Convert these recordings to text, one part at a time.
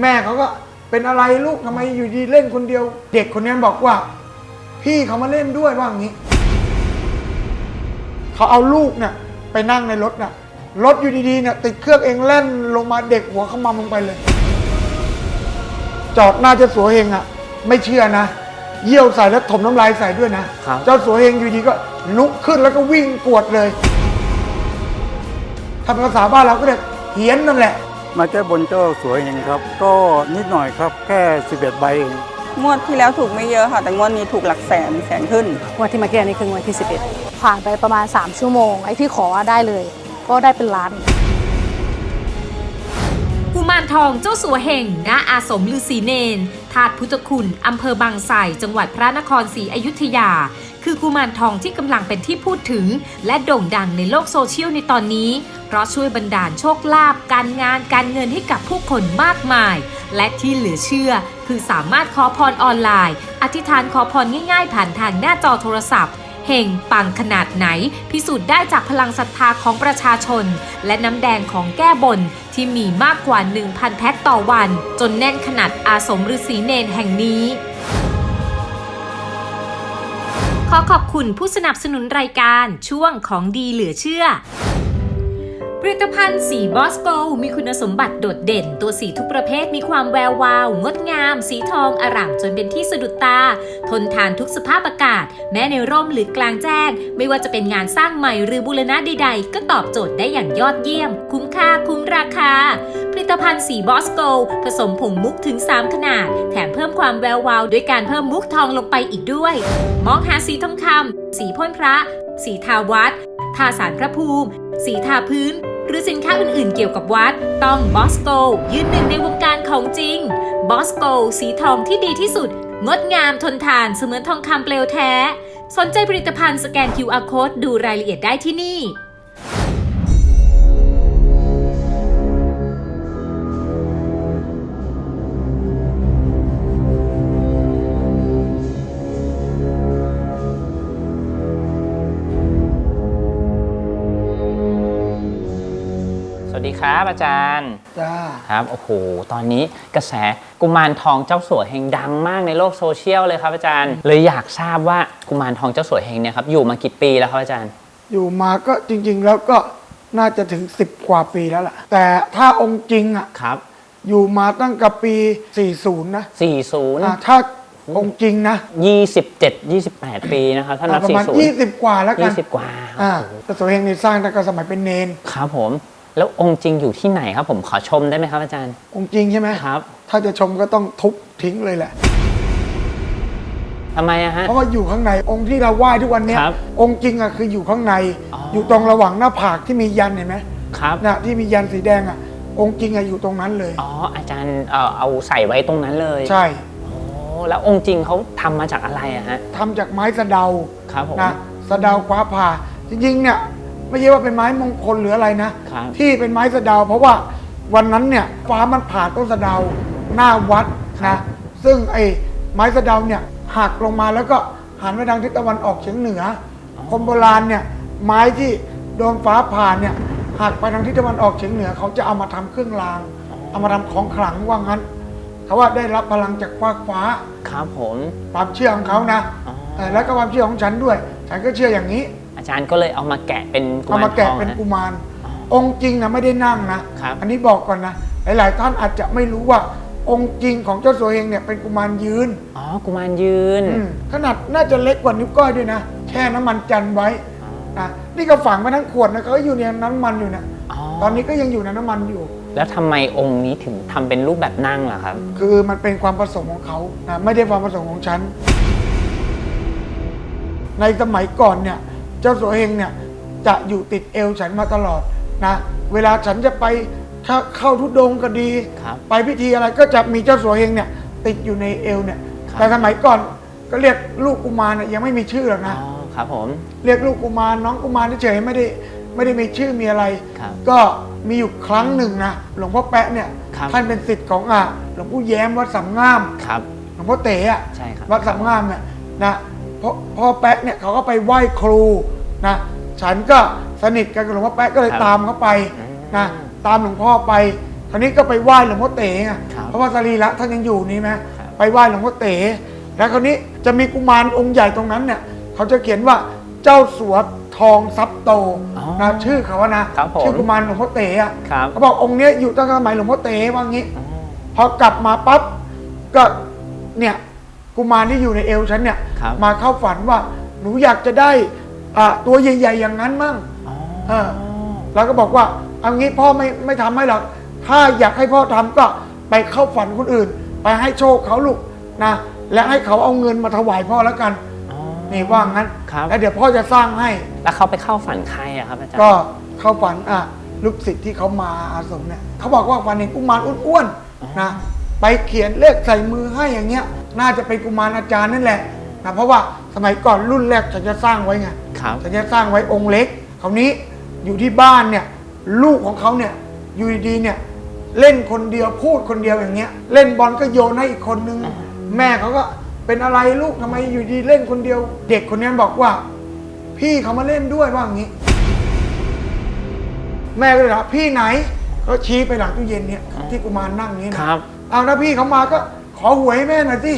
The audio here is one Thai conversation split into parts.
แม่เขาก็เป็นอะไรลูกทำไมอยู่ดีเล่นคนเดียว เด็กคนนี้บอกว่า พี่เขามาเล่นด้วยว่าอย่างนี้ เขาเอาลูกเนี่ยไปนั่งในรถน่ะรถอยู่ดีๆเนี่ยติดเครื่องเองแล่นลงมาเด็กหัวขมำลงไปเลย จอดหน้าเจ้าสัวเฮงอะ ไม่เชื่อนะ เยี่ยวใส่แล้วถมน้ำลายใส่ด้วยนะ ครับ เจ้าสัวเฮงอยู่ดีก็ลุกขึ้นแล้วก็วิ่งกวดเลยถ้าเป็นภาษาบ้านเราก็เรียกเหียนนั่นแหละ มาแก้บนเจ้าสวยเองครับ ก็นิดหน่อยครับแค่ 11 ใบเองงวดที่แล้วถูกไม่เยอะค่ะ แต่งวดนี้ถูกหลักแสนแสนขึ้นงวดที่มาแก้นี่คืองวดที่ 11 ผ่านไปประมาณ 3 ชั่วโมง ไอ้ที่ขอได้เลย ก็ได้เป็นล้านกุมารทองเจ้าสัวเห่งณอาสมฤาษีเนน ธาตุพุทธคุณ อำเภอบางไทรจังหวัดพระนครศรีอยุธยา คือกุมารทองที่กำลังเป็นที่พูดถึง และโด่งดังในโลกโซเชียลในตอนนี้ เพราะช่วยบันดาลโชคลาภการงานการเงินให้กับผู้คนมากมาย และที่เหลือเชื่อ คือสามารถขอพรออนไลน์ อธิษฐานขอพรง่ายๆ ผ่านทางหน้าจอโทรศัพท์เฮงปังขนาดไหน พิสูจน์ได้จากพลังศรัทธาของประชาชน และน้ำแดงของแก้บนที่มีมากกว่า 1,000 แพ็คต่อวัน จนแน่นขนาดอาสมฤาษีเนนแห่งนี้ ขอขอบคุณผู้สนับสนุนรายการช่วงของดีเหลือเชื่อ ผลิตภัณฑ์สีบอสโกมีคุณสมบัติโดดเด่น ตัวสีทุกประเภทมีความแวววาว งดงาม สีทองอร่ามจนเป็นที่สะดุดตา ทนทานทุกสภาพอากาศ แม้ในร่มหรือกลางแจ้ง ไม่ว่าจะเป็นงานสร้างใหม่หรือบูรณะใดๆ ก็ตอบโจทย์ได้อย่างยอดเยี่ยม คุ้มค่าคุ้มราคา ผลิตภัณฑ์สีบอสโกผสมผงมุกถึง 3 ขนาด แถมเพิ่มความแวววาวด้วยการเพิ่มมุกทองลงไปอีกด้วย มองหาสีทองคำสีพ่นพระ สีทาวัดทาสารพระภูมิ สีทาพื้น หรือสินค้าอื่นๆ เกี่ยวกับวัด ต้องบอสโกยืนหนึ่งในวงการของจริงบอสโกสีทองที่ดีที่สุด งดงามทนทานเสมือนทองคำเปลวแท้ สนใจผลิตภัณฑ์สแกน QR Code ดูรายละเอียดได้ที่นี่ ครับอาจารย์จ้าครับโอ้โหตอนนี้กระแสกุมารทองเจ้าสัวเฮงดังมากในโลกโซเชียลเลยครับอาจารย์ เลยอยากทราบว่ากุมารทองเจ้าสัวเฮงเนี่ยครับอยู่มากี่ปีแล้วครับอาจารย์ อยู่มาก็จริง ๆ แล้วก็น่าจะถึง 10 กว่าปีแล้วล่ะ แต่ถ้าองค์จริงอะครับ อยู่มาตั้งแต่ปี 40 นะ40อ่าถ้าองค์จริงนะ 27 28 ปีนะครับถ้านับประมาณ40 20 กว่าแล้วกัน20 กว่าอ่าแต่ตัวเองนี่สร้างตั้งแต่สมัยเป็นเนนครับผม แล้วองค์จริงอยู่ที่ไหนครับ ผมขอชมได้ไหมครับอาจารย์ องค์จริงใช่ไหมครับ ถ้าจะชมก็ต้องทุบทิ้งเลยแหละ ทำไมอะฮะ เพราะว่าอยู่ข้างในองค์ที่เราไหว้ทุกวันเนี้ยครับองค์จริงอะคืออยู่ข้างใน อ๋ออ อยู่ตรงระหว่างหน้าผากที่มียันเห็นไหมครับ นะที่มียันสีแดงอะองค์จริงอะอยู่ตรงนั้นเลย อ๋อ อาจารย์เอ่อเอาใส่ไว้ตรงนั้นเลยใช่โอ้แล้วองค์จริงเขาทำมาจากอะไรอะฮะ ทำจากไม้สะเดาครับผม นะสะเดาคว้าผ่าจริงๆเนี่ย ไม่ใช่ว่าเป็นไม้มงคลหรืออะไรนะ ครับที่เป็นไม้สะเดา เพราะว่าวันนั้นเนี่ยฟ้ามันผ่าต้นสะเดาหน้าวัดนะซึ่งไอ้ไม้สะเดาเนี่ยหักลงมาแล้วก็หันไปทางทิศตะวันออกเฉียงเหนืออคนโบราณเนี่ยไม้ที่โดนฟ้าผ่าเนี่ยหักไปทางทิศตะวันออกเฉียงเหนือ เขาจะเอามาทำเครื่องราง เอามาทำของขลังว่างั้น เขาว่าได้รับพลังจากฟากฟ้า ครับผม ความเชื่อของเขานะอ๋อแต่แล้วก็ความเชื่อของฉันด้วย ฉันก็เชื่ออย่างนี้ อาจารย์ก็เลยเอามาแกะเป็นกุเอามารมาทแกะองเป็นฮะกุมาร องค์จริงนะไม่ได้นั่งนะครับ อันนี้บอกก่อนนะหลายๆท่านอาจจะไม่รู้ว่าองค์จริงของเจ้าสัวเฮงเนี่ยเป็นกุมารยืนอ๋อกุมารยืนอืมขนาดน่าจะเล็กกว่านิ้วก้อยด้วยนะแช่น้ำมันจันทร์ไว้นะนี่ก็ฝังไปทั้งขวดนะเขาก็อยู่ในน้ำมันอยู่นะอ๋อตอนนี้ก็ยังอยู่ในน้ำมันอยู่ แล้วทำไมองค์นี้ถึงทำเป็นรูปแบบนั่งล่ะครับ คือมันเป็นความประสงค์ของเขานะไม่ได้ความประสงค์ของฉัน ในสมัยก่อนเนี่ย เจ้าสัวเฮงเนี่ยจะอยู่ติดเอวฉันมาตลอดนะเวลาฉันจะไปถ้าเข้าทุดงค์ก็ดี ครับ ไปพิธีอะไรก็จะมีเจ้าสัวเฮงเนี่ยติดอยู่ในเอวเนี่ยครับ แต่สมัยก่อนก็เรียกลูกกุมารเนี่ยยังไม่มีชื่อหรอกอ๋อนะ ครับผม เรียกลูกกุมารน้องกุมารเฉยๆไม่ได้ไม่ได้มีชื่อมีอะไร ครับก็มีอยู่ครั้งหนึ่งนะหลวงพ่อแปะเนี่ยครับ ท่านเป็นศิษย์ของอะหลวงปู่แย้มวัดสำงาม ครับ หลวงพ่อเต๋อะใช่ครับ วัดสำงามเนี่ยนะ พ่อพ่อแป๊ะเนี่ยเขาก็ไปไหว้ครูนะฉันก็สนิทกันกับหลวงพ่อแป๊ะก็เลยครับตามเขาไปอืมนะตามหลวงพ่อไปคราวนี้ก็ไปไหว้หลวงพ่อเต๋ไงครับเพราะว่าสรีระท่านยังอยู่นี่ไหมครับ ไปไหว้หลวงพ่อเต๋แล้วคราวนี้จะมีกุมารองค์ใหญ่ตรงนั้นเนี่ยเขาจะเขียนว่าเจ้าสัวทองทรัพย์โตอ๋อนะชื่อเขาอะนะครับผม ชื่อกุมารหลวงพ่อเต๋อะครับเขาบอกองค์เนี้ยอยู่ตั้งแต่สมัยหลวงพ่อเต๋ว่างี้อ๋อพอกลับมาปั๊บก็เนี่ย กุมารที่อยู่ในเอวฉันเนี่ยครับ มาเข้าฝันว่าหนูอยากจะได้อ่าตัวใหญ่ ๆ อย่างนั้นมั่ง อ๋อเออ เราก็บอกว่าเอางี้พ่อไม่ไม่ทำให้หรอกถ้าอยากให้พ่อทำก็ไปเข้าฝันคนอื่น ไปให้โชคเขาลูกนะและให้เขาเอาเงินมาถวายพ่อแล้วกันอ๋อ นี่ว่างั้นครับ แล้วเดี๋ยวพ่อจะสร้างให้ แล้วเขาไปเข้าฝันใครอะครับอาจารย์ก็เข้าฝันอะลูกศิษย์ที่เขามาอาสมเนี่ยเขาบอกว่าฝันเห็นกุมารอ้วนๆนะไปเขียนเลขใส่มือให้อย่างเงี้ย น่าจะเป็นกุมารอาจารย์นั่นแหละนะเพราะว่าสมัยก่อนรุ่นแรกฉันจะสร้างไว้ไงครับ ฉันจะสร้างไว้องค์เล็กคราวนี้อยู่ที่บ้านเนี่ยลูกของเขาเนี่ยอยู่ดีๆเนี่ยเล่นคนเดียวพูดคนเดียวอย่างเงี้ย เล่นบอลก็โยนให้อีกคนนึง แม่เขาก็เป็นอะไรลูกทำไมอยู่ดีเล่นคนเดียว เด็กคนนี้บอกว่า พี่เขามาเล่นด้วยว่าอย่างงี้ แม่ก็เลยถามพี่ไหนเขาชี้ไปหลังตู้เย็นเนี่ยที่กุมารนั่งอย่างนี้นะครับ เอาถ้าพี่เขามาก็ ขอหวยให้แม่หน่อยสิ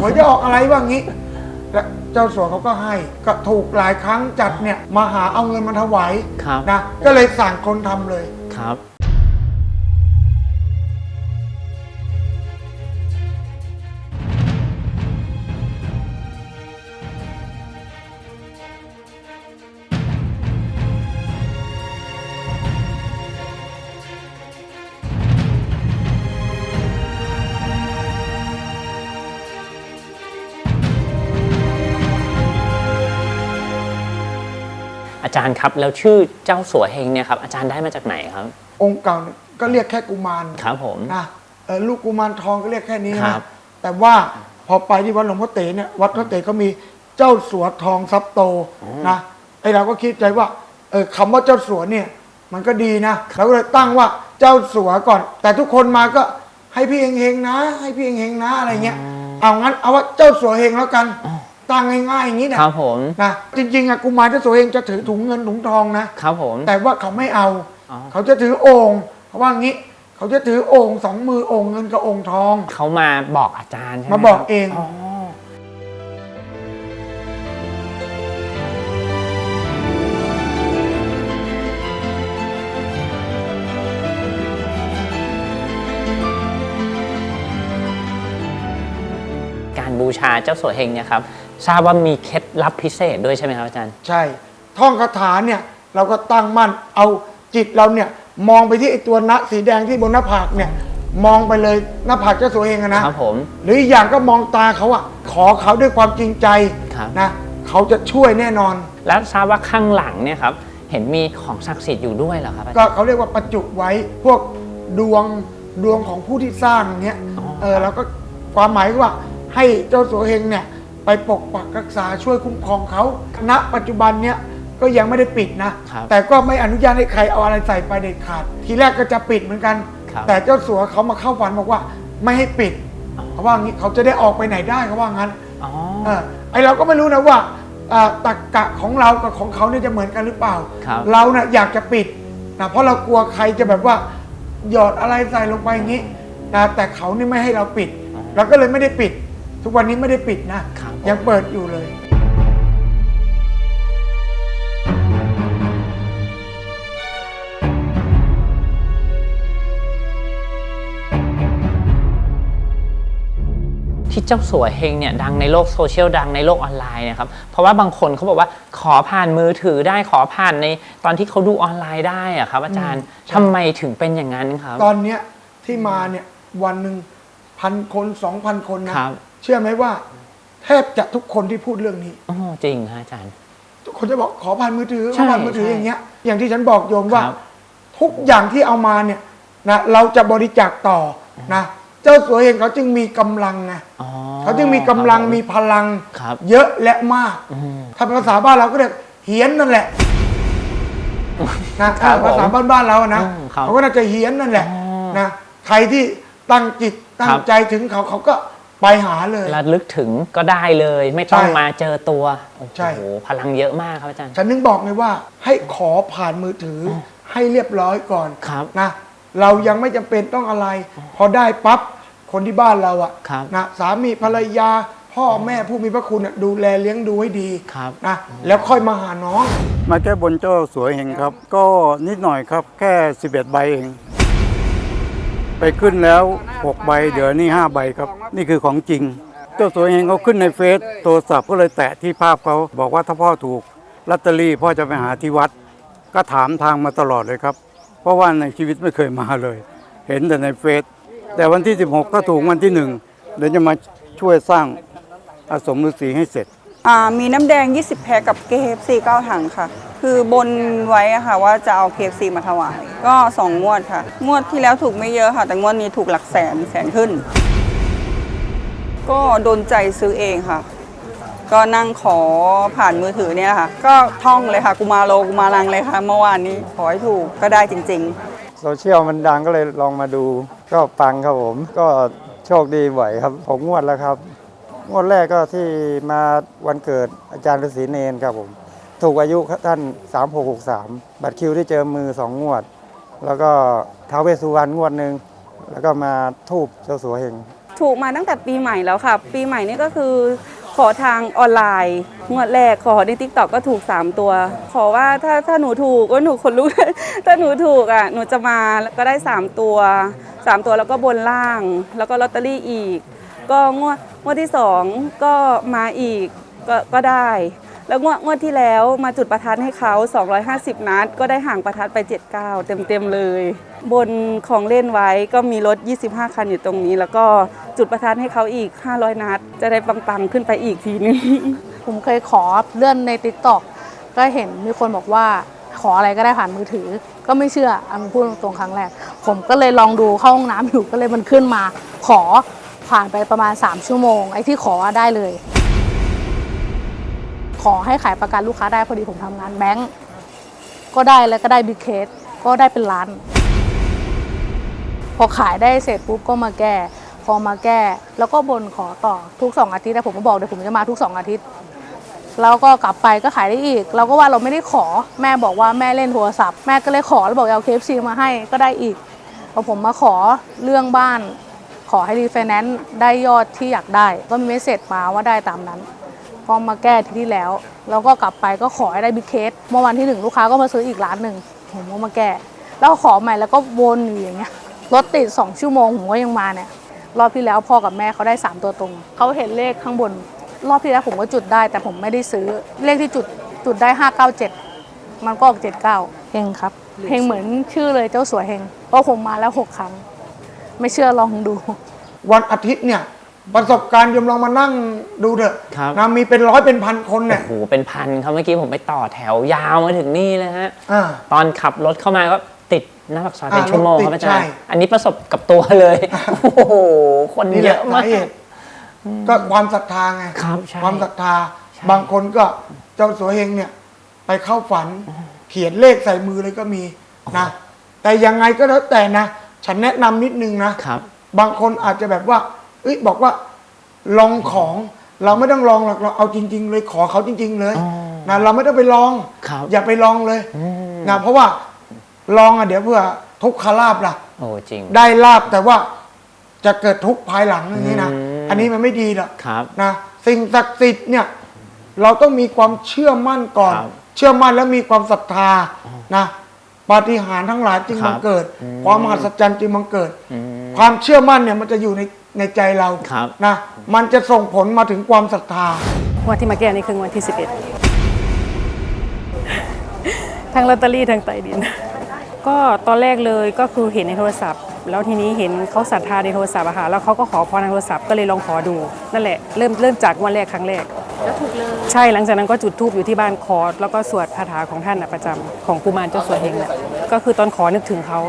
หวยจะออกอะไรว่างี้ แล้วเจ้าสัวเขาก็ให้ก็ถูกหลายครั้งจัดเนี่ยมาหาเอาเงินมาถวายครับ นะก็เลยสั่งคนทำเลยครับ จารย์ครับ แล้วชื่อเจ้าสัวเฮงเนี่ยครับอาจารย์ได้มาจากไหนครับ องค์เก่าเนี่ยก็เรียกแค่กุมารครับผมนะเออลูกกุมารทองก็เรียกแค่นี้นะครับแต่ว่าพอไปที่วัดหลวงพ่อเต๋เนี่ยวัดพระเต๋ก็มีเจ้าสัวทองทรัพย์โตนะไอเราก็คิดใจว่าเออคำว่าเจ้าสัวเนี่ย มันก็ดีนะเราก็เลยตั้งว่าเจ้าสัวก่อน แต่ทุกคนมาก็ให้พี่เฮงๆนะ ให้พี่เฮงๆนะอะไรเงี้ยเอางั้นเอาว่าเจ้าสัวเฮงแล้วกัน ตั้งง่ายๆอย่างนี้นะครับผมนะจริงๆอะกุมารเจ้าสัวเฮงจะถือถุงเงินถุงทองนะครับผม แต่ว่าเขาไม่เอา อ๋อ เขาจะถือโอ่งเขาว่างี้ เขาจะถือโอ่งสองมือโอ่งเงินกับโอ่งทอง เขามาบอกอาจารย์ใช่ไหมมาบอกครับเอง อ๋อการบูชาเจ้าสัวเฮงเนี่ยครับ ทราบว่ามีเคล็ดลับพิเศษด้วยใช่ไหมครับอาจารย์ ใช่ ท่องคาถาเนี่ยเราก็ตั้งมั่นเอาจิตเราเนี่ยมองไปที่ไอ้ตัวนะสีแดงที่บนหน้าผากเนี่ยมองไปเลยหน้าผากเจ้าสัวเองอะนะครับผม หรืออีกอย่างก็มองตาเขาอะขอเขาด้วยความจริงใจครับ นะเขาจะช่วยแน่นอน แล้วทราบว่าข้างหลังเนี่ยครับเห็นมีของศักดิ์สิทธิ์อยู่ด้วยเหรอครับอาจารย์ ก็เขาเรียกว่าประจุไว้พวกดวงดวงของผู้ที่สร้างเนี้ยอ๋อ เออแล้วก็ความหมายก็ว่าให้เจ้าสัวเฮงเนี่ย ไปปกปักรักษาช่วยคุ้มครองเขาณปัจจุบันเนี้ยก็ยังไม่ได้ปิดนะ ครับแต่ก็ไม่อนุญาตให้ใครเอาอะไรใส่ไปเด็ดขาด ทีแรกก็จะปิดเหมือนกัน ครับ แต่เจ้าสัวเขามาเข้าฝันบอกว่าไม่ให้ปิดเขาว่างี้เขาจะได้ออกไปไหนได้เขาว่างั้น อ๋อ เออไอเราก็ไม่รู้นะว่าอ่าตักกะของเรากับของเขาเนี่ยจะเหมือนกันหรือเปล่า ครับ เราเนะ่ะอยากจะปิดนะเพราะเรากลัวใครจะแบบว่าหยอดอะไรใส่ลงไปอย่างนี้นะแต่เขานี่ไม่ให้เราปิดเราก็เลยไม่ได้ปิด ทุกวันนี้ไม่ได้ปิดนะครับ ยังเปิดอยู่เลยที่เจ้าสัวเฮงเนี่ยดังในโลกโซเชียลดังในโลกออนไลน์เนะครับเพราะว่าบางคนเขาบอกว่าขอผ่านมือถือได้ขอผ่านในตอนที่เขาดูออนไลน์ได้อะครับ อาจารย์อืมใช่ทำไมถึงเป็นอย่างนั้นครับตอนเนี้ยที่มาเนี่ยวันหนึ่งพันคนสองพันคนนะครับเชื่อไหมว่า แทบจะทุกคนที่พูดเรื่องนี้ อ๋อจริงฮะอาจารย์ ทุกคนจะบอกขอผ่านมือถือขใช่อผ่านมือถือใช่อย่างเงี้ย อย่างที่ฉันบอกโยมว่า ครับ ทุกอย่างที่เอามาเนี่ยนะเราจะบริจาคต่อนะเจ้าสัวเองเขาจึงมีกำลังไงอ๋อเขาจึงมีกำลังครับผ มีพลัง ครับ เยอะและมาก อืม ถ้าภาษาบ้านเราก็เรียกเฮียนนั่นแหละนะครับผมภาษาบ้านบ้านๆเราอะนะอืมครับเขาก็น่าจะเฮียนนั่นแหละอ๋อนะใครที่ตั้งจิตตั้คงรับ ใจถึงเขาเขาก็ ไปหาเลย ระลึกถึงก็ได้เลย ไม่ต้องใช่มาเจอตัวโอ้ใช่ โหพลังเยอะมากครับอาจารย์ ฉันนึงบอกเลยว่าให้ขอผ่านมือถืออให้เรียบร้อยก่อนครับนะเรายังไม่จำเป็นต้องอะไร พอได้ปั๊บคนที่บ้านเราอะครับนะสามีภรรยา พ่อแม่ผู้มีพระคุณอะดูแลเลี้ยงดูให้ดีครับ นะแล้วค่อยมาหาน้อง มาแก้บนเจ้าสวยเฮงครับ ก็นิดหน่อยครับ แค่ 11 ใบเอง ไปขึ้นแล้ว 6 ใบ เดี๋ยวนี่ 5 ใบครับ นี่คือของจริง เจ้าสวยเฮงเขาขึ้นในเฟซโทรศัพท์ก็เลยแตะที่ภาพเขาบอกว่าถ้าพ่อถูกลอตเตอรี่พ่อจะไปหาที่วัด ก็ถามทางมาตลอดเลยครับ เพราะว่าในชีวิตไม่เคยมาเลย เห็นแต่ในเฟซแต่วันที่ 16ก็ถูกวันที่หนึ่งเดี๋ยวจะมาช่วยสร้างอาสมฤาษีให้เสร็จ มีน้ำแดง 20 แพ็คกับ KFC 9 ถังค่ะ คือบนไว้อะค่ะว่าจะเอา KFC มาถวาย ก็ 2 งวดค่ะ งวดที่แล้วถูกไม่เยอะค่ะ แต่งวดนี้ถูกหลักแสนแสนขึ้น ก็โดนใจซื้อเองค่ะ ก็นั่งขอผ่านมือถือเนี่ยค่ะ ก็ท่องเลยค่ะกุมาโลกุมารังเลยค่ะเมื่อวานนี้ขอให้ถูกก็ได้จริง ๆ โซเชียลมันดังก็เลยลองมาดู ก็ปังครับผม ก็โชคดีบ่อยครับผมงวดแล้วครับ งวดแรกก็ที่มาวันเกิดอาจารย์ฤาษีเนนครับผม ถูกอายุท่าน 3663 บัตรคิวที่เจอมือ 2 งวด แล้วก็ท้าวเวสสุวรรณงวดหนึ่งแล้วก็มาทูบเจ้าสัวเฮงถูกมาตั้งแต่ปีใหม่แล้วค่ะ ปีใหม่นี่ก็คือขอทางออนไลน์งวดแรกขอในทิกตอกก็ถูก 3 ตัว ขอว่าถ้าถ้าหนูถูกก็หนูคนลุก ถ้าหนูถูกอะหนูจะมาแล้วก็ได้ 3 ตัว 3 ตัวแล้วก็บนล่าง แล้วก็ลอตเตอรี่อีก ก็งวดงวดที่2ก็มาอีกก็ก็ได้ แล้วงวดงวดที่แล้วมาจุดประทัดให้เขา 250 นัด ก็ได้ห่างประทัดไป 79 เต็มๆเลย บนของเล่นไว้ก็มีรถ 25 คันอยู่ตรงนี้ แล้วก็จุดประทัดให้เขาอีก 500 นัด จะได้ปังๆ ขึ้นไปอีกทีนึงผมเคยขอเลื่อนใน t ิ k t o k ก็เห็นมีคนบอกว่าขออะไรก็ได้ผ่านมือถือ ก็ไม่เชื่ออันพูดตรงครั้งแรก ผมก็เลยลองดูเข้าห้องน้ำอยู่ก็เลยมันขึ้นมา ขอ ผ่านไปประมาณ 3 ชั่วโมง ไอ้ที่ขอได้เลย ขอให้ขายประกันลูกค้าได้พอดีผมทำงานแบงก์ก็ได้แล้วก็ได้บิ๊กเคสก็ได้เป็นล้าน พอขายได้เสร็จปุ๊บก็มาแก้พอมาแก้ แล้วก็บนขอต่อทุกสองอาทิตย์แต่ผมก็บอกเดี๋ยวผมจะมาทุกสองอาทิตย์แล้วก็กลับไปก็ขายได้อีก เราก็ว่าเราไม่ได้ขอแม่บอกว่าแม่เล่นโทรศัพท์แม่ก็เลยขอแล้วบอกเอาเคฟซีมาให้ก็ได้อีกพอผมมาขอเรื่องบ้าน ขอให้รีไฟแนนซ์ได้ยอดที่อยากได้ ก็มีเมสเซจมาว่าได้ตามนั้นพอมาแก้ที่ที่แล้ว แล้วก็กลับไปก็ขอให้ได้บิ๊กเคสเมื่อวันที่หนึ่งลูกค้าก็มาซื้ออีกร้านหนึ่งผมก็มาแก้ แล้วขอใหม่แล้วก็วนอยู่อย่างเงี้ยรถติดสองชั่วโมงผมก็ยังมาเนี่ยรอบที่แล้วพ่อกับแม่เขาได้ 3 ตัวตรง เขาเห็นเลขข้างบน รอบที่แล้วผมก็จุดได้ แต่ผมไม่ได้ซื้อเลขที่จุดจุดได้ 597 มันก็ออก79เฮงครับเฮงเหมือนชื่อเลยเจ้าสัวเฮงเพราะผมมาแล้ว 6 ครั้ง ไม่เชื่อลองดู วันอาทิตย์เนี่ย ประสบการณ์ยมลองมานั่งดูเถอะครับ นะมีเป็นร้อยเป็นพันคนเนี่ยโอ้โหเป็นพันครับเมื่อกี้ผมไปต่อแถวยาวมาถึงนี่เลยฮะ อ่า ตอนขับรถเข้ามาก็ติดหน้าปากซอยเป็นอ่าชั่วโมงรถติดครับอาจารใช่ย์อันนี้ประสบกับตัวเลย โอ้โห คนนี่แหเยละอะสามาก เหตุก็ความศรัทธาไงครับใช่ความศรัทธา ใช่ บางคนก็เจ้าสัวเฮงเนี่ย ไปเข้าฝันเขียนเลขใส่มือเลยก็มีนะแต่ยังไงก็แล้วแต่นะ ฉันแนะนำนิดนึงนะครับ บางคนอาจจะแบบว่า เอ้ยบอกว่า ลองของเราไม่ต้องลองหรอกเราเอาจริง ๆ เลยขอเขาจริง ๆ เลยอ๋อนะเราไม่ต้องไปลอง ครับอย่าไปลองเลยอืม นะเพราะว่าลองอะเดี๋ยวเพื่อทุกขลาบล่ะ โอ้จริง ได้ลาบแต่ว่าจะเกิดทุกข์ภายหลังอย่างนี้นะ อืม อันนี้มันไม่ดีหรอกครับ นะสิ่งศักดิ์สิทธิ์เนี่ย เราต้องมีความเชื่อมั่นก่อน ครับเชื่อมั่นแล้วมีความศรัทธานะ ปาฏิหาริย์ทั้งหลายจึงครับบังเกิดอืมความมหัศจรรย์จึงบังเกิดอืมความเชื่อมั่นเนี่ยมันจะอยู่ในในใจเราครับนะมันจะส่งผลมาถึงความศรัทธางวันที่มาแก้นี่คืองวันที่ 11 ทั้งลอตเตอรี่ทั้งไตรดิน ก็ตอนแรกเลยก็คือเห็นในโทรศัพท์ แล้วทีนี้เห็นเขาศรัทธาในโทรศัพท์อะค่ะแล้วเขาก็ขอพรทางโทรศัพท์ก็เลยลองขอดูนั่นแหละเริ่มเริ่มจากงวันแรกครั้งแรก แล้วถูกเลยใช่หลังจากนั้นก็จุดธูปอยู่ที่บ้านขอแล้วก็สวดคาถาของท่านน่ะประจำของกุมารเจ้าสัวเฮงน่ะก็คือตอนขอนึกถึงเขา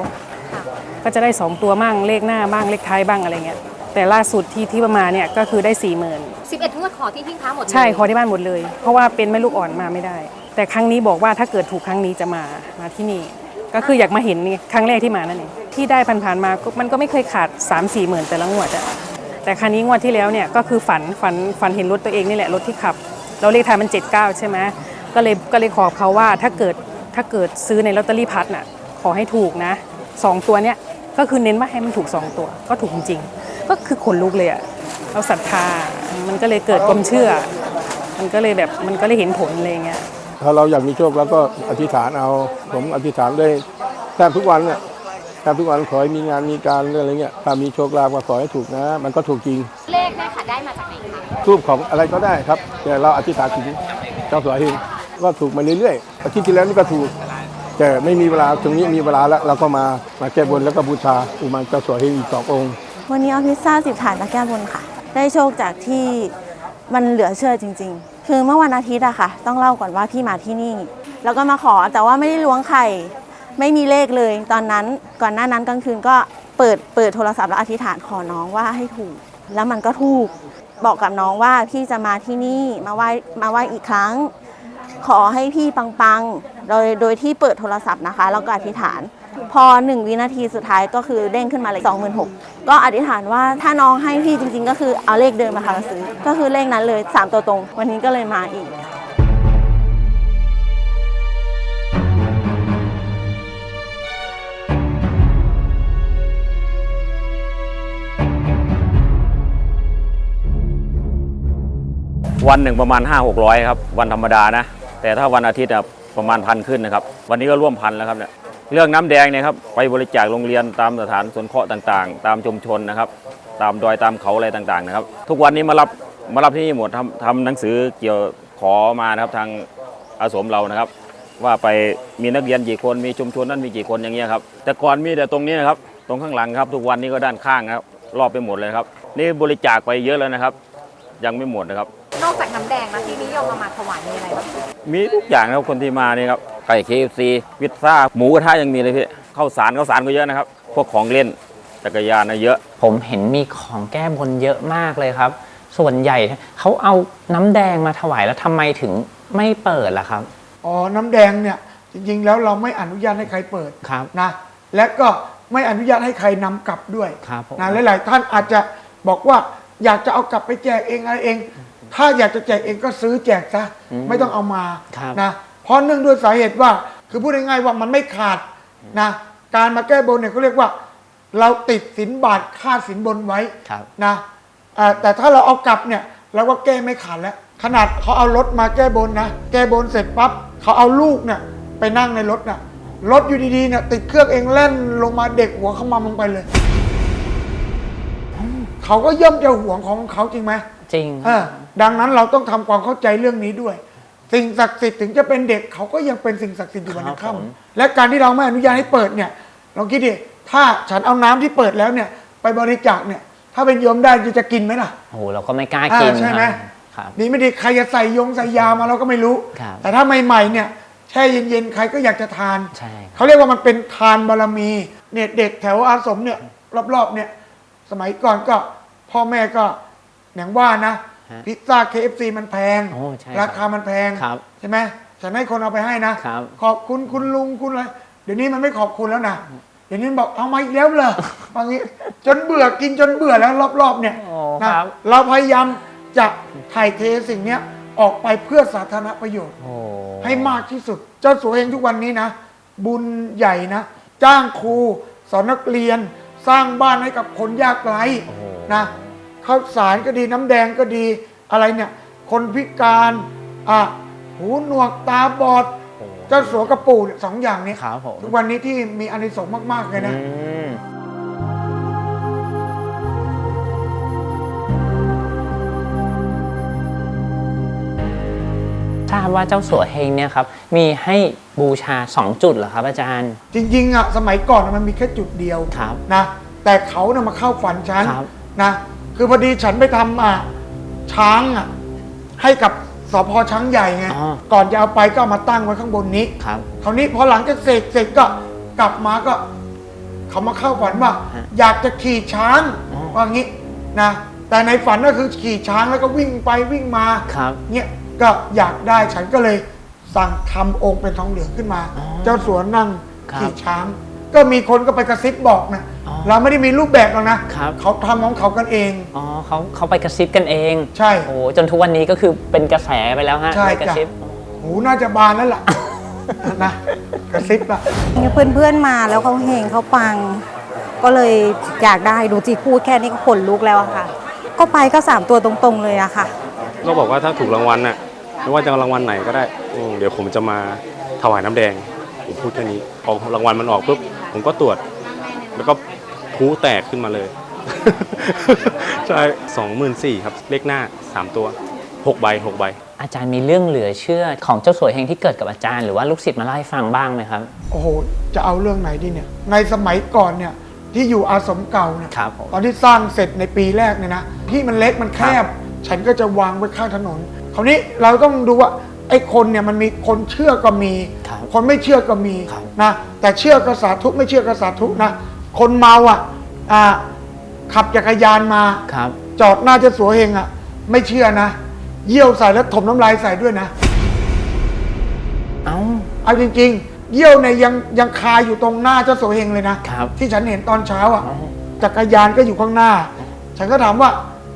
ก็จะได้สองตัวบ้างเลขหน้าบ้างเลขท้ายบ้างอะไรเงี้ยแต่ล่าสุดที่ที่ประมาณเนี่ยก็คือได้สี่หมื่น11งวดขอที่ทิ้งท้าหมดเลยใช่ขอที่บ้านหมดเลย เพราะว่าเป็นแม่ลูกอ่อนมาไม่ได้ แต่ครั้งนี้บอกว่าถ้าเกิดถูกครั้งนี้จะมามาที่นี่ ก็คืออยากมาเห็นนี่ครั้งแรกที่มานั่นเองที่ได้ผ่านๆมาก็มันก็ไม่เคยขาด 3 4มสี่หมื่นแต่ละงวดอะ แต่ครั้งนี้งวดที่แล้วเนี่ยก็คือฝันฝันฝันเห็นรถตัวเองนี่แหละรถที่ขับ เราเลขท้ายมัน 79 ใช่ไหมก็เลยก็เลยขอเขาว่าถ้าเกิดถ้าเกิดซื้อในลอตเตอรี่พัดน่ะขอให้ถูกนะสองตัวเนี้ยก็คือเน้นว่าให้มันถูกสองตัวก็ถูกจริงๆ ก็คือขนลุกเลยอะเราศรัทธามันก็เลยเกิดความเชื่อ มันก็เลยแบบมันก็เลยเห็นผลอะไรเงี้ยถ้าเราอยากมีโชคแล้วก็อธิษฐานเอาผมอธิษฐานด้วยแทบทุกวันเนี่ย แทบทุกวันขอให้มีงานมีการเรื่องอะไรเงี้ยถ้ามีโชคลาภก็ขอให้ถูกนะ มันก็ถูกจริง เลขเนี่ยค่ะได้มาจากไหนคะรูปของอะไรก็ได้ครับแต่เราอธิษฐานถึงเจ้าสัวเฮงก็ถูกมาเรื่อยๆอาทิตย์ที่แล้วนี่ก็ถูก แต่ไม่มีเวลาตรงนี้มีเวลาแล้วเราก็มามาแก้บนแล้วก็บูชาอุมาเจ้าสัวเฮงอีกสององค์ วันนี้เอาพิซซ่าสิบถาดมาแก้บนค่ะ ได้โชคจากที่มันเหลือเชื่อจริง ๆ คือเมื่อวันอาทิตย์อะค่ะ ต้องเล่าก่อนว่าพี่มาที่นี่ แล้วก็มาขอแต่ว่าไม่ได้ล้วงไข่ ไม่มีเลขเลยตอนนั้นก่อนหน้านั้นกลางคืนก็เปิดเปิดโทรศัพท์แล้วอธิษฐานขอน้องว่าให้ถูก แล้วมันก็ถูกบอกกับน้องว่าพี่จะมาที่นี่มาไหว้มาไหว้อีกครั้ง ขอให้พี่ปังๆ โดยโดยที่เปิดโทรศัพท์นะคะ แล้วก็อธิษฐาน พอหนึ่งวินาทีสุดท้ายก็คือเด้งขึ้นมาเลยสองหมื่นหกก็อธิษฐานว่าถ้าน้องให้พี่จริง ๆ ก็คือเอาเลขเดิมมาทางซื้อก็คือเลขนั้นเลยสามตัวตรง วันนี้ก็เลยมาอีก วันหนึ่งประมาณ 5 6 0 0ครับวันธรรมดานะ แต่ถ้าวันอาทิตย์อะประมาณพันขึ้นนะครับ วันนี้ก็ร่วมพันแล้วครับเนี่ยเรื่องน้ำแดงเนี่ยครับไปบริจาคโรงเรียนตามสถานสงเคราะห์ต่างๆ ตามชุมชนนะครับตามดอยตามเขาอะไรต่างๆนะครับ ทุกวันนี้มารับมารับที่นี่หมดทำทำหนังสือเกี่ยวขอมานะครับทางอาสมเรานะครับ ว่าไปมีนักเรียนกี่คนมีชุมชนนั้นมีกี่คนอย่างเงี้ยครับแต่ก่อนมีแต่ตรงนี้นะครับตรงข้างหลังครับ ทุกวันนี้ก็ด้านข้างครับรอบไปหมดเลยครับ นี่บริจาคไปเยอะแล้วนะครับ ยังไม่หมดนะครับ นอกจากน้ำแดงแล้วที่นิยมเอามาถวายมีอะไรบ้างมีทุกอย่างนะครับคนที่มานี่ครับไก่เคฟซีพิซซ่าหมูกระทะยังมีเลยพี่ข้าวสารข้าวสารก็เยอะนะครับ พวกของเล่นจักรยานนะเยอะ ผมเห็นมีของแก้บนเยอะมากเลยครับ ส่วนใหญ่เขาเอาน้ำแดงมาถวายแล้วทำไมถึงไม่เปิดล่ะครับ อ๋อ น้ำแดงเนี่ย จริง ๆ แล้วเราไม่อนุญาตให้ใครเปิดครับนะ และก็ไม่อนุญาตให้ใครนำกลับด้วยครับผม นะหลายๆท่านอาจจะบอกว่าอยากจะเอากลับไปแจกเองอะไรเอง ถ้าอยากจะแจกเองก็ซื้อแจกซะไม่ต้องเอามาครับนะเพราะเนื่องด้วยสาเหตุว่า คือพูดง่ายๆว่ามันไม่ขาดนะการมาแก้บนเนี่ยเขาเรียกว่า เราติดสินบาทค่าสินบนไว้ครับนะอ่าแต่ถ้าเราเอากลับเนี่ยเราก็แก้ไม่ขาดแล้ว ขนาดเขาเอารถมาแก้บนนะแก้บนเสร็จปั๊บเขาเอาลูกเนี่ยไปนั่งในรถน่ะรถอยู่ดีๆเนี่ยติดเครื่องเองแล่นลงมาเด็กหัวเขามาลงไปเลย เขาก็ย่อมจะห่วงของเขาจริงไหม จริงเออดังนั้นเราต้องทำความเข้าใจเรื่องนี้ด้วย สิ่งศักดิ์สิทธิ์ถึงจะเป็นเด็กเขาก็ยังเป็นสิ่งศักดิ์สิทธิ์อยู่วันครับค่ผมำและการที่เราไม่อนุญาตให้เปิดเนี่ยลองคิดดิถ้าฉันเอาน้ำที่เปิดแล้วเนี่ย ไปบริจาคเนี่ย ถ้าเป็นโยมได้จะกินไหมล่ะโอ้โหเราก็ไม่กล้ากินอ่าใช่ไหมครับนี่ไม่ดีใครจะใส่ยงใส่ยามาเราก็ไม่รู้ครับแต่ถ้าใหม่ๆเนี่ยแช่เย็นๆใครก็อยากจะทานใช่ครับเขาเรียกว่ามันเป็นทานบารมีเนี่ยเด็กแถวอาสมเนี่ยรอบๆเนี่ยสมัยก่อนก็พ่อแม่ก็ อย่างว่านะ ฮะพิซซ่า KFC มันแพง โอ้ใช่ครับราคามันแพง ครับใช่ไหมฉันให้คนเอาไปให้นะ ครับ ขอบคุณคุณลุงคุณอะไร เดี๋ยวนี้มันไม่ขอบคุณแล้วนะ เดี๋ยวนี้บอกเอามาอีกแล้วเลยบางทีจนเบื่อกินจนเบื่อแล้วรอบๆเนี่ยโอ้นะครับ เราพยายามจะถ่ายเทสิ่งเนี้ยออกไปเพื่อสาธารณประโยชน์ โอ้ให้มากที่สุด เจ้าสัวเองทุกวันนี้นะ บุญใหญ่นะ จ้างครู สอนนักเรียน สร้างบ้านให้กับคนยากไร้โอ้โหนะ ข้าวสารก็ดีน้ำแดงก็ดีอะไรเนี่ยคนพิการอะหูหนวกตาบอด โอ้โหเจ้าสัวกระปูเนี่ยสองอย่างนี้ครับผมทุกวันนี้ที่มีอานิสงส์มาก ๆ เลยนะ อืมทราบว่าเจ้าสัวเฮงเนี่ยครับ มีให้บูชา 2 จุดเหรอครับ อาจารย์ จริง ๆ อะ สมัยก่อนน่ะมันมีแค่จุดเดียวครับนะแต่เขานะมาเข้าฝันฉันครับ นะ คือพอดีฉันไปทำอะช้างอะให้กับสพช้างใหญ่ไงอ๋อก่อนจะเอาไปก็เอามาตั้งไว้ข้างบนนี้ ครับ คราวนี้พอหลังจากเสกเสร็จก็กลับมาก็ เขามาเข้าฝันว่า ฮะอยากจะขี่ช้างอ๋อ ว่างี้นะแต่ในฝันก็คือขี่ช้างแล้วก็วิ่งไปวิ่งมาครับ เนี่ยก็อยากได้ฉันก็เลยสั่งทำองค์เป็นทองเหลืองขึ้นมา อ๋อเจ้าสัวนั่งครับ ขี่ช้าง ก็มีคนก็ไปกระซิบบอกนะอ๋อ เราไม่ได้มีรูปแบบหรอกนะครับ เขาทำของเขากันเอง อ๋อเขาเขาไปกระซิบกันเองใช่ โอ้จนทุกวันนี้ก็คือเป็นกระแสไปแล้วฮะใช่ไปกระจ้ะซิบ หูน่าจะบานแล้วล่ะ นะกระซิบละเพื่อนๆมาแล้วเขาเฮงเขาปัง ก็เลยอยากได้ดูจีพูดแค่นี้ก็ขนลุกแล้วอะค่ะ ก็ไปก็3ตัวตรงๆเลยอะค่ะ ก็บอกว่าถ้าถูกรางวัลน่ะไม่ว่าจะรางวัลไหนก็ได้อืมเดี๋ยวผมจะมาถวายน้ำแดง ผมพูดแค่นี้พอรางวัลมันออกปุ๊บผมก็ตรวจ แล้วก็ พลุแตกขึ้นมาเลย ใช่สองหมื่นสี่ครับ เลขหน้าสามตัวหกใบหกใบ อาจารย์มีเรื่องเหลือเชื่อของเจ้าสัวเฮงที่เกิดกับอาจารย์หรือว่าลูกศิษย์มาเล่าให้ฟังบ้างไหมครับ โอ้โห จะเอาเรื่องไหนดีเนี่ย ในสมัยก่อนเนี่ยที่อยู่อาสมเก่าเนี่ย ครับผมตอนที่สร้างเสร็จในปีแรกเนี่ยนะที่มันเล็กมันแคบ ฉันก็จะวางไว้ข้างถนน คราวนี้เราต้องดูว่าไอ้คนเนี่ยมันมีคนเชื่อก็มี ครับคนไม่เชื่อก็มีครับ นะ แต่เชื่อก็สาธุไม่เชื่อก็สาธุนะ คนเมาอะอ่าขับจักรยานมา ครับ จอดหน้าเจะสัวเฮงอะ ไม่เชื่อนะ เยี่ยวใส่แล้วถมน้ำลายใส่ด้วยนะ เอ้า เอาจริงๆ เยี่ยวเนี่ยยังยังคาอยู่ตรงหน้าเจ้าโสเฮงเลยนะ ครับที่ฉันเห็นตอนเช้าอะจักรยานก็อยู่ข้างหน้า ฉันก็ถามว่า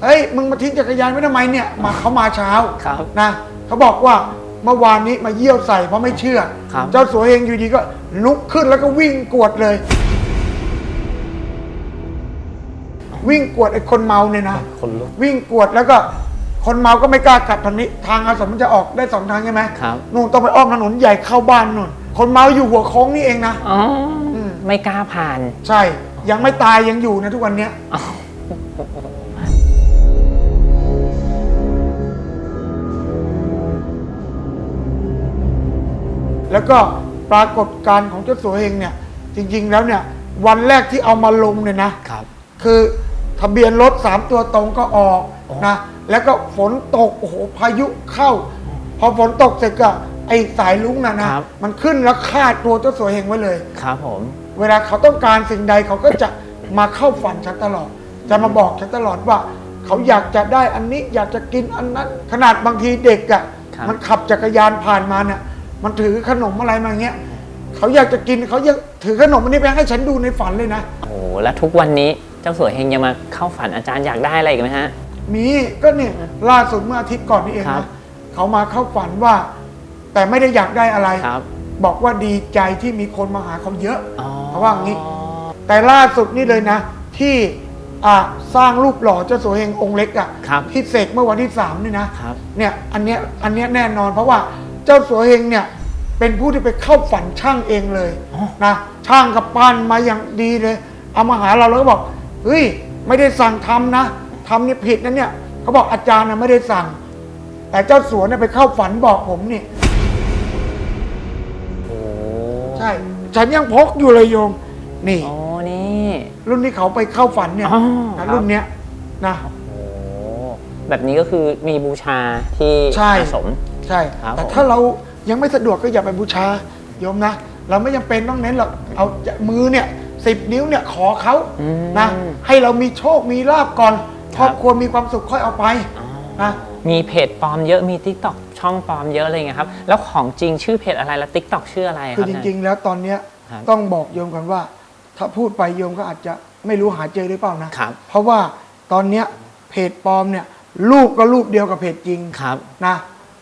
เฮ้ยมึงมาทิ้งจักรยานไว้ทำไมเนี่ยมาเขามาเช้าครับ นะเขาบอกว่าเมื่อวานนี้มาเยี่ยวใส่เพราะไม่เชื่อ ครับ เจ้าสัวเฮงอยู่ดีก็ลุกขึ้นแล้วก็วิ่งกวดเลย วิ่งกวดไอ้คนเมาเนี่ยนะคนลุก วิ่งกวดแล้วก็คนเมาก็ไม่กล้ากลับทางนี้ทางอาสมมันจะออกได้สองทางใช่ไหมครับ นู่นต้องไปอ้อมถนนใหญ่เข้าบ้านนู่น คนเมาอยู่หัวโค้งนี่เองนะอ๋ออมไม่กล้าผ่านใช่ ยังไม่ตายยังอยู่นะทุกวันเนี้ยแล้วก็ปรากฏการณ์ของเจ้าสัวเฮงเนี่ย จริง ๆ แล้วเนี่ย วันแรกที่เอามาลงเนี่ยนะ ครับ คือ ทะเบียนรถสามตัวตรงก็ออกนะ แล้วก็ฝนตก โอ้โห พายุเข้า พอฝนตกเสร็จก็ไอ้สายลุงน่ะนะ ครับ มันขึ้นแล้วคาดตัวเจ้าสัวเฮงไว้เลย ครับผม เวลาเขาต้องการสิ่งใดเขาก็จะมาเข้าฝันฉันตลอด จะมาบอกฉันตลอดว่า เขาอยากจะได้อันนี้อยากจะกินอันนั้น ขนาดบางทีเด็กอะ่ะครับ มันขับจักรยานผ่านมาเนี่ยมันถือขนมอะไรมาเงี้ยเขาอยากจะกินเขายังถือขนมอันนี้ไปให้ฉันดูในฝันเลยนะ โอ้โหแล้วทุกวันนี้ เจ้าสัวเฮงยังมาเข้าฝันอาจารย์อยากได้อะไรอีกไหมฮะ มีก็เนี่ยล่าสุดเมื่ออาทิตย์ก่อนนี่เองครันะบเขามาเข้าฝันว่า แต่ไม่ได้อยากได้อะไร ครับ บอกว่าดีใจที่มีคนมาหาเขาเยอะ อ๋อเขาว่างี้ แต่ล่าสุดนี่เลยนะ ที่อ่าสร้างรูปหล่อเจ้าสัวเฮงองค์เล็กอะครับ ที่เสกเมื่อวันที่สามนี่นะ ครับ เนี่ยอันเนี้ยอันเนี้ยแน่นอนเพราะว่าเจ้าสัวเฮงเนี่ยเป็นผู้ที่ไปเข้าฝันช่างเองเลยนะช่างกับปั้นมาอย่างดีเลย เอามาหาเราแล้วก็บอก เฮ้ยไม่ได้สั่งทำนะทำนี่ผิดนะเนี่ยเขาบอกอาจารย์นะไม่ได้สั่ง แต่เจ้าสัวเนี่ยไปเข้าฝันบอกผมนี่โอ้ใช่ฉันยังพกอยู่เลยโยม นี่ โอ้นี่ รุ่นที่เขาไปเข้าฝันเนี่ยอ๋อนะครับ รุ่นเนี้ยนะ โอ้แบบนี้ก็คือมีบูชาที่ใช่ อาสม ใช่ ครับแต่ผม ถ้าเรายังไม่สะดวกก็อย่าไปบูชาโยมนะ เราไม่ยังเป็นต้องเน้นหรอกเอามือเนี่ย สิบนิ้วเนี่ยขอเขาอืม นะ ให้เรามีโชคมีลาบก่อนคครัรอบบครัวมีความสุขค่อยเอาไปอ๋อนะ มีเพจปลอมเยอะมี t ิ k t o k ช่องปลอมเยอะอะไรเงี้ยครับ แล้วของจริงชื่อเพจอะไรแล้ว t ิ k t o k ชื่ออะไรคคืรัอบจริง ๆ แล้วตอนเนี้ยครับต้องบอกโยมกันว่า ถ้าพูดไปโยมก็อาจจะไม่รู้หาเจอหรือเปล่านะ ครับเพราะว่าตอนเนี้ยเพจปลอมเนี่ยรูปก็รูปเดียวกับเพจจริงครับ นะ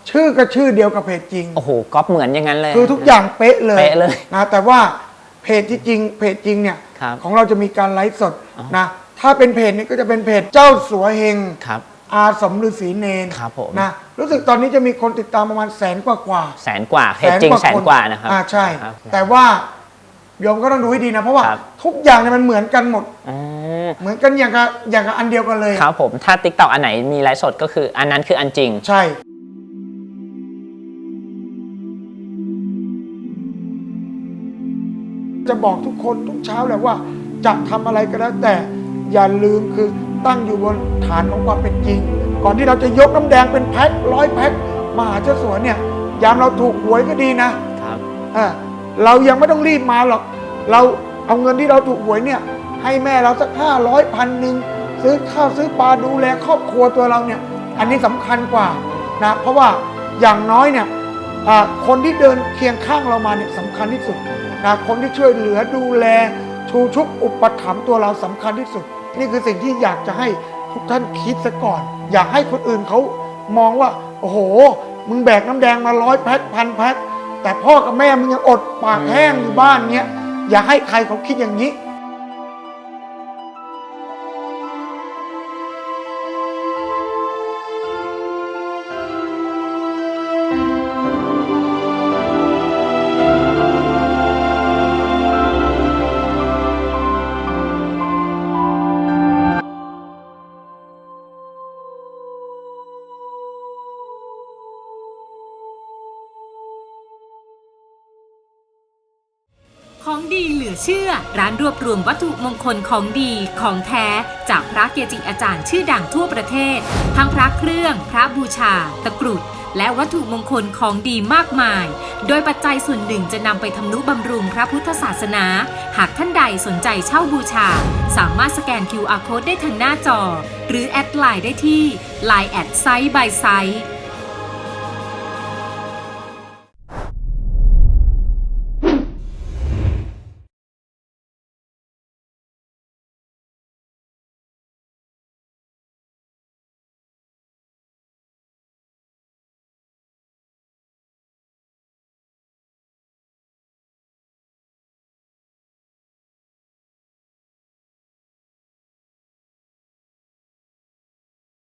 ชื่อก็ชื่อเดียวกับเพจจริง โอ้โหก๊อปเหมือนอย่างนั้นเลย คือทุกอย่างเป๊ะเลยเป๊ะเลยนะแต่ว่าเพ จที่จริงเพจจริงเนี่ยครับของเราจะมีการไลฟ์สดอ๋อ นะถ้าเป็นเพจนี้ก็จะเป็นเพจเจ้าสัวเฮงครับ อาสมฤาษีเนนครับผม นะรู้สึกตอนนี้จะมีคนติดตามประมาณแสนกว่ากว่าแสนกว่าเพจจริงแสนกว่านะครับอ่าใช่ ครับ แต่ว่าโยมก็ต้องดูให้ดีนะ เพราะว่าครับ ทุกอย่างเนี่ยมันเหมือนกันหมดอ๋อเหมือนกันอย่างกับอย่างกับอันเดียวกันเลย ครับผมถ้า t ิ k t o k อันไหนมีไลฟ์สดก็คืออันนั้นคืออันจริง ใช่ จะบอกทุกคนทุกเช้าแหละว่าจะทำอะไรก็แล้วแต่อย่าลืมคือตั้งอยู่บนฐานของความเป็นจริง ก่อนที่เราจะยกน้ำแดงเป็นแพ็คร้อยแพ็คมาหาเจ้าสัวเนี่ย ยามเราถูกหวยก็ดีนะครับเออเรายังไม่ต้องรีบมาหรอก เราเอาเงินที่เราถูกหวยเนี่ย ให้แม่เราสักห้าร้อยพันหนึ่งซื้อข้าวซื้อปลาดูแลครอบครัวตัวเราเนี่ย อันนี้สำคัญกว่านะเพราะว่าอย่างน้อยเนี่ยอ่า คนที่เดินเคียงข้างเรามาเนี่ยสำคัญที่สุดนะคนที่ช่วยเหลือดูแลชูชุบอุปถัมภ์ตัวเราสำคัญที่สุด นี่คือสิ่งที่อยากจะให้ทุกท่านคิดซะก่อน อยากให้คนอื่นเขามองว่า โอ้โห มึงแบกน้ำแดงมาร้อยแพ็คพันแพ็คแต่พ่อกับแม่มึงยังอดปากแห้งอยู่บ้านเนี้ยอย่าให้ใครเขาคิดอย่างนี้ เชื่อ ร้านรวบรวมวัตถุมงคลของดีของแท้ จากพระเกจิอาจารย์ชื่อดังทั่วประเทศ ทั้งพระเครื่อง พระบูชา ตะกรุดและวัตถุมงคลของดีมากมาย โดยปัจจัยส่วนหนึ่งจะนำไปทำนุบำรุงพระพุทธศาสนา หากท่านใดสนใจเช่าบูชา สามารถสแกน QR code ได้ทางหน้าจอ หรือแอดไลน์ได้ที่ Line แอดไซต์บายไซต์